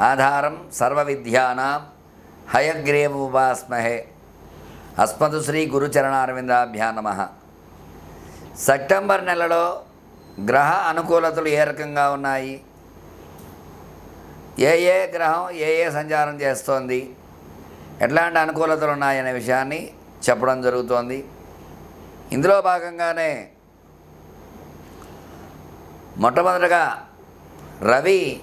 ఆధారం సర్వ విద్యానాం హయగ్రీవోపాస్మహే. అస్మదు శ్రీ గురుచరణారవిందాభ్యా నమ. సెప్టెంబర్ నెలలో గ్రహ అనుకూలతలు ఏ రకంగా ఉన్నాయి? ఏ ఏ గ్రహం ఏ ఏ సంచారం చేస్తోంది? ఎట్లాంటి అనుకూలతలు ఉన్నాయనే విషయాన్ని చెప్పడం జరుగుతోంది. ఇందులో భాగంగానే మొట్టమొదటగా రవి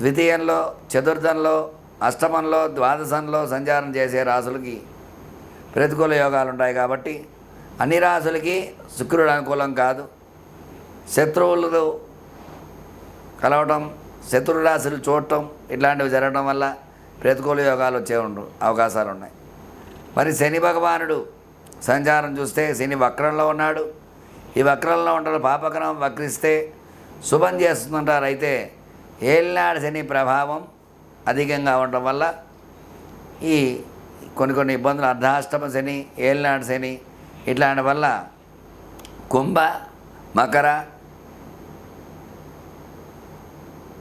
ద్వితీయంలో చతుర్థంలో అష్టమంలో ద్వాదశంలో సంచారం చేసే రాసులకి ప్రతికూల యోగాలు ఉంటాయి కాబట్టి అన్ని రాసులకి శుక్రుడు అనుకూలం కాదు. శత్రువులు కలవటం శత్రు రాశులు చూడటం ఇట్లాంటివి జరగడం వల్ల ప్రతికూల యోగాలు వచ్చే ఉండు అవకాశాలు ఉన్నాయి మరి శని భగవానుడు సంచారం చూస్తే శని వక్రంలో ఉన్నాడు. ఈ వక్రంలో ఉంటారు పాపగ్రహం వక్రిస్తే శుభం చేస్తుంటారు. అయితే ఏళ్ళనాడు శని ప్రభావం అధికంగా ఉండటం వల్ల ఈ కొన్ని కొన్ని ఇబ్బందులు అర్ధాష్టమ శని ఏళ్ళనాడు శని ఇట్లాంటి వల్ల కుంభ మకర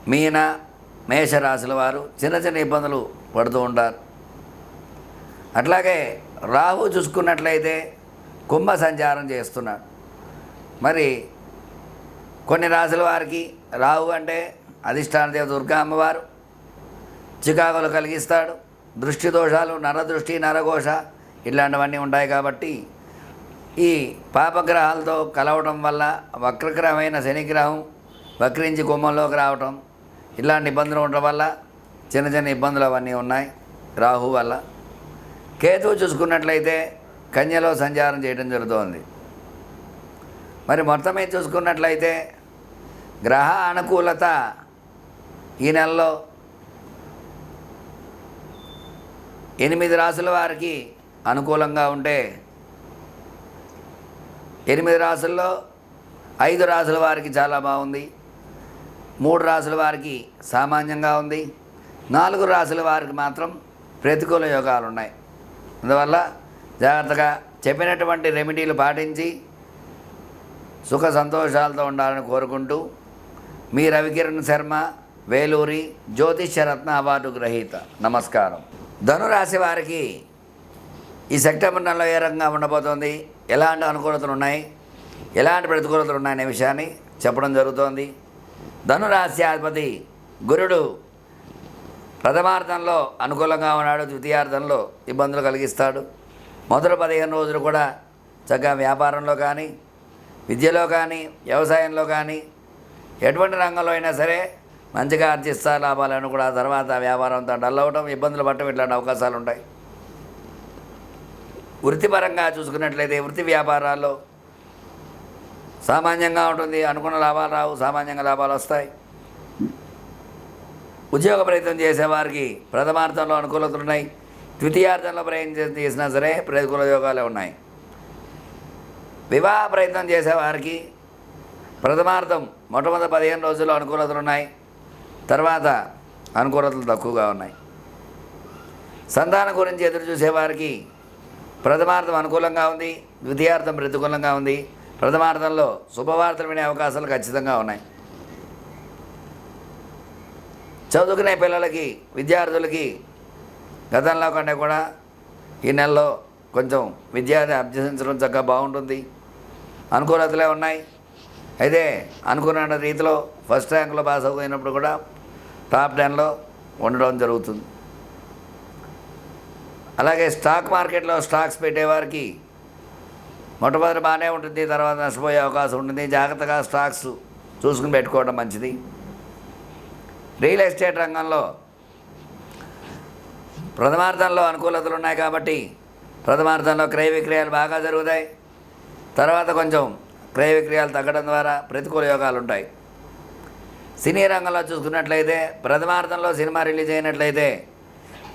మీన మేషరాశుల వారు చిన్న చిన్న ఇబ్బందులు పడుతూ ఉంటారు. అట్లాగే రాహు చూసుకున్నట్లయితే కుంభ సంచారం చేస్తున్నాడు మరి కొన్ని రాశుల వారికి రాహు అంటే అధిష్టాన దేవ దుర్గా అమ్మవారు చికాకులు కలిగిస్తాడు. దృష్టి దోషాలు నరదృష్టి నరఘోష ఇట్లాంటివన్నీ ఉంటాయి కాబట్టి ఈ పాపగ్రహాలతో కలవటం వల్ల వక్రగ్రహమైన శనిగ్రహం వక్రించి కుంభంలోకి రావటం ఇలాంటి ఇబ్బందులు ఉండటం వల్ల చిన్న చిన్న ఇబ్బందులు అవన్నీ ఉన్నాయి రాహు వల్ల. కేతువు చూసుకున్నట్లయితే కన్యలో సంచారం చేయడం జరుగుతోంది. మరి మొత్తం మీద చూసుకున్నట్లయితే గ్రహ అనుకూలత ఈ నెలలో ఎనిమిది రాసుల వారికి అనుకూలంగా ఉంటే ఎనిమిది రాసుల్లో ఐదు రాసుల వారికి చాలా బాగుంది. మూడు రాసుల వారికి సామాన్యంగా ఉంది. నాలుగు రాసుల వారికి మాత్రం ప్రతికూల యోగాలు ఉన్నాయి అందువల్ల జాగ్రత్తగా చెప్పినటువంటి రెమెడీలు పాటించి సుఖ సంతోషాలతో ఉండాలని కోరుకుంటూ మీ రవికిరణ్ శర్మ వేలూరి జ్యోతిష్యరత్న అవార్డు గ్రహీత. నమస్కారం. ధనురాశి వారికి ఈ సెప్టెంబర్ నెలలో ఏ రకంగా ఉండబోతోంది? ఎలాంటి అనుకూలతలు ఉన్నాయి? ఎలాంటి ప్రతికూలతలు ఉన్నాయనే విషయాన్ని చెప్పడం జరుగుతోంది. ధనురాశ్యాధిపతి గురుడు ప్రథమార్థంలో అనుకూలంగా ఉన్నాడు ద్వితీయార్థంలో ఇబ్బందులు కలిగిస్తాడు. మొదటి పదిహేను రోజులు కూడా చక్కగా వ్యాపారంలో కానీ విద్యలో కానీ వ్యవసాయంలో కానీ ఎటువంటి రంగంలో అయినా సరే మంచిగా ఆర్జిస్తా లాభాలను కూడా తర్వాత వ్యాపారంతో డల్ అవడం ఇబ్బందులు పట్టడం ఇట్లాంటి అవకాశాలు ఉంటాయి. వృత్తిపరంగా చూసుకున్నట్లయితే వృత్తి వ్యాపారాల్లో సామాన్యంగా ఉంటుంది అనుకున్న లాభాలు రావు సామాన్యంగా లాభాలు వస్తాయి. ఉద్యోగ ప్రయత్నం చేసేవారికి ప్రథమార్థంలో అనుకూలతలు ఉన్నాయి. ద్వితీయార్థంలో ప్రయత్నం చేసినా సరే ప్రతికూల యోగాలే ఉన్నాయి. వివాహ ప్రయత్నం చేసేవారికి ప్రథమార్థం మొట్టమొదటి పదిహేను రోజుల్లో అనుకూలతలు ఉన్నాయి. తర్వాత అనుకూలతలు తక్కువగా ఉన్నాయి. సంతానం గురించి ఎదురు చూసేవారికి ప్రథమార్థం అనుకూలంగా ఉంది ద్వితీయార్థం ప్రతికూలంగా ఉంది. ప్రథమార్థంలో శుభవార్తలు వినే అవకాశాలు ఖచ్చితంగా ఉన్నాయి. చదువుకునే పిల్లలకి విద్యార్థులకి గతంలో కంటే కూడా ఈ నెలలో కొంచెం విద్యార్థి అభ్యసించడం చక్కగా బాగుంటుంది. అనుకూలతలే ఉన్నాయి. అయితే అనుకున్న రీతిలో ఫస్ట్ ర్యాంకులో పాస్ అయిపోయినప్పుడు కూడా టాప్ టెన్లో ఉండడం జరుగుతుంది. అలాగే స్టాక్ మార్కెట్లో స్టాక్స్ పెట్టేవారికి మొట్టమొదటి బాగానే ఉంటుంది తర్వాత నష్టపోయే అవకాశం ఉంటుంది. జాగ్రత్తగా స్టాక్స్ చూసుకుని పెట్టుకోవడం మంచిది. రియల్ ఎస్టేట్ రంగంలో ప్రథమార్థంలో అనుకూలతలు ఉన్నాయి కాబట్టి ప్రథమార్థంలో క్రయ విక్రయాలు బాగా జరుగుతాయి. తర్వాత కొంచెం క్రయ విక్రయాలు తగ్గడం ద్వారా ప్రతికూల యోగాలు ఉంటాయి. సినీ రంగంలో చూసుకున్నట్లయితే ప్రథమార్థంలో సినిమా రిలీజ్ అయినట్లయితే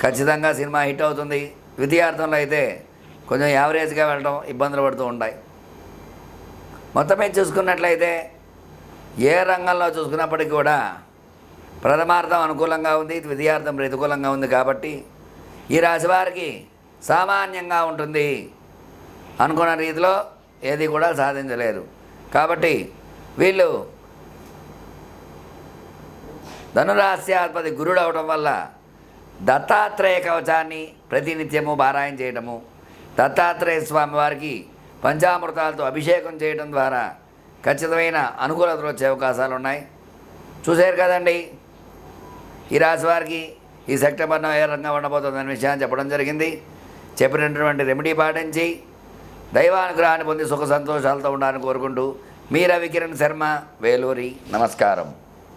ఖచ్చితంగా సినిమా హిట్ అవుతుంది. ద్వితీయార్థంలో అయితే కొంచెం యావరేజ్గా వెళ్ళడం ఇబ్బందులు పడుతూ ఉంటాయి. మొత్తం మీద చూసుకున్నట్లయితే ఏ రంగంలో చూసుకున్నప్పటికీ కూడా ప్రథమార్థం అనుకూలంగా ఉంది ద్వితీయార్థం ప్రతికూలంగా ఉంది కాబట్టి ఈ రాశి వారికి సామాన్యంగా ఉంటుంది అనుకున్న రీతిలో ఏది కూడా సాధించలేరు కాబట్టి వీళ్ళు ధనురాశ్యాధిపతి గురుడు అవడం వల్ల దత్తాత్రేయ కవచాన్ని ప్రతినిత్యము పారాయణ చేయడము దత్తాత్రేయ స్వామి వారికి పంచామృతాలతో అభిషేకం చేయడం ద్వారా ఖచ్చితమైన అనుకూలతలు వచ్చే అవకాశాలు ఉన్నాయి. చూశారు కదండి? ఈ రాశి వారికి ఈ సెప్టెంబర్లో ఏ రంగం ఉండబోతుందనే విషయాన్ని చెప్పడం జరిగింది. చెప్పినటువంటి రెమెడీ పాటించి దైవానుగ్రహాన్ని పొంది సుఖ సంతోషాలతో ఉండాలని కోరుకుంటూ మీ రవికిరణ్ శర్మ వేలూరి. నమస్కారం.